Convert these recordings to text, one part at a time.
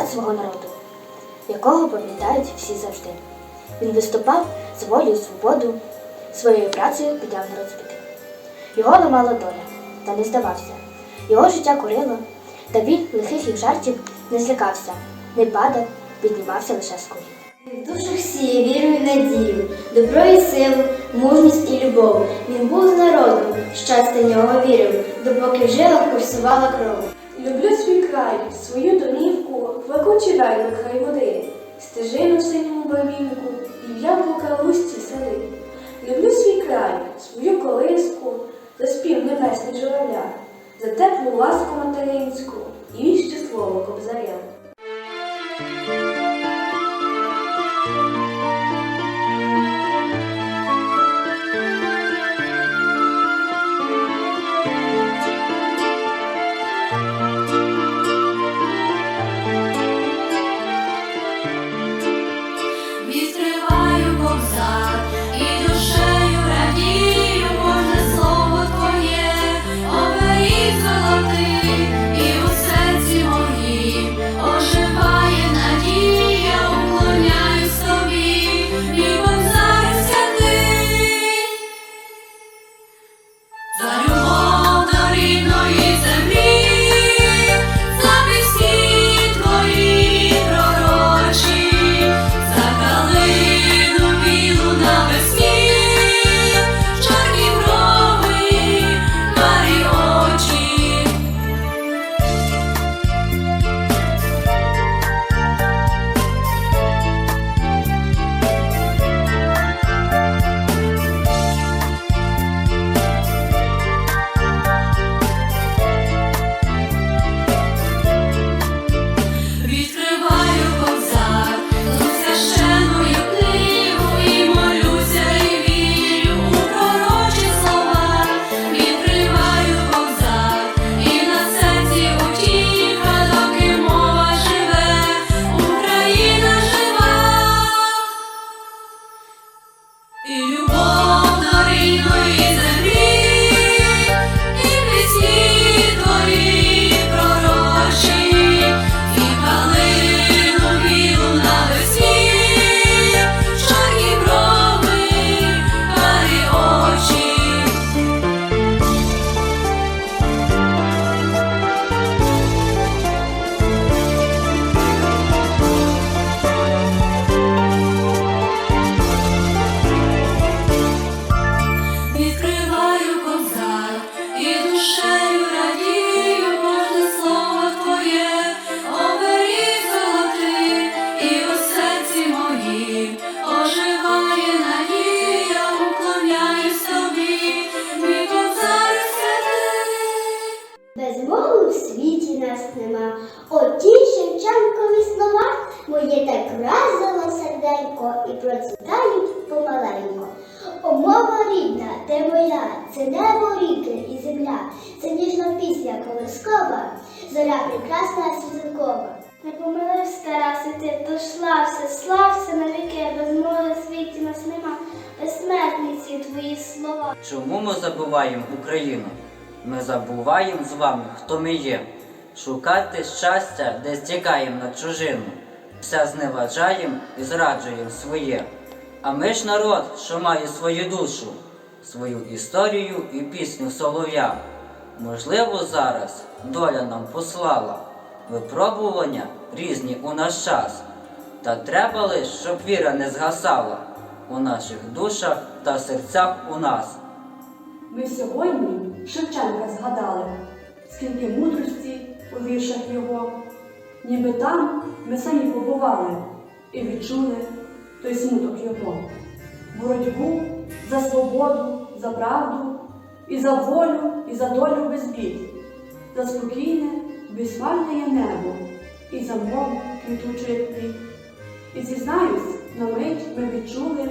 свого народу, якого пам'ятають всі завжди. Він виступав за волю і свободу, своєю працею підняв народ з біди. Його ламала доля, та не здавався. Його життя курило, та він лихих їх жартів не злякався, не падав, піднімався лише з колін. В душах сіє віру і надію, добро і силу, мужність і любов. Він був з народом, щастя нього вірив, допоки в жилах курсувала кров. Люблю свій край, свою домівку, плекучий рай хай води, стежину синьому бабінку і в яблука лусті сади. Люблю свій край, свою колиску, за спів небесний журавля, за теплу ласку материнську і віще слово кобзаря. І любов рідна, ти моя, це небо ріки і земля, це ніжна пісня колискова, зоря прекрасна світанкова. Не помилився, Тарасе, ти, то слався, слався навіки, без мови світі нас нема, безсмертні ці твої слова. Чому ми забуваємо Україну? Ми забуваємо з вами, хто ми є. Шукати щастя, де стікаємо на чужину. Все зневажаємо і зраджуємо своє. А ми ж народ, що має свою душу, свою історію і пісню солов'я. Можливо, зараз доля нам послала випробування різні у наш час. Та треба лиш, щоб віра не згасала у наших душах та серцях у нас. Ми сьогодні Шевченка згадали, скільки мудрості у віршах його, ніби там ми самі побували і відчули той смуток його, боротьбу за свободу, за правду, і за волю, і за долю без бід, за спокійне, безсмальне небо, і за мову квітучий плід. І зізнаюсь, на мить ми відчули,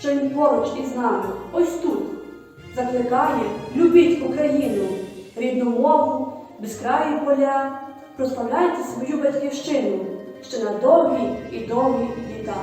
що він поруч із нами, ось тут, закликає любіть Україну, рідну мову, безкраї поля, прославляйте свою батьківщину ще на довгі і довгі літа.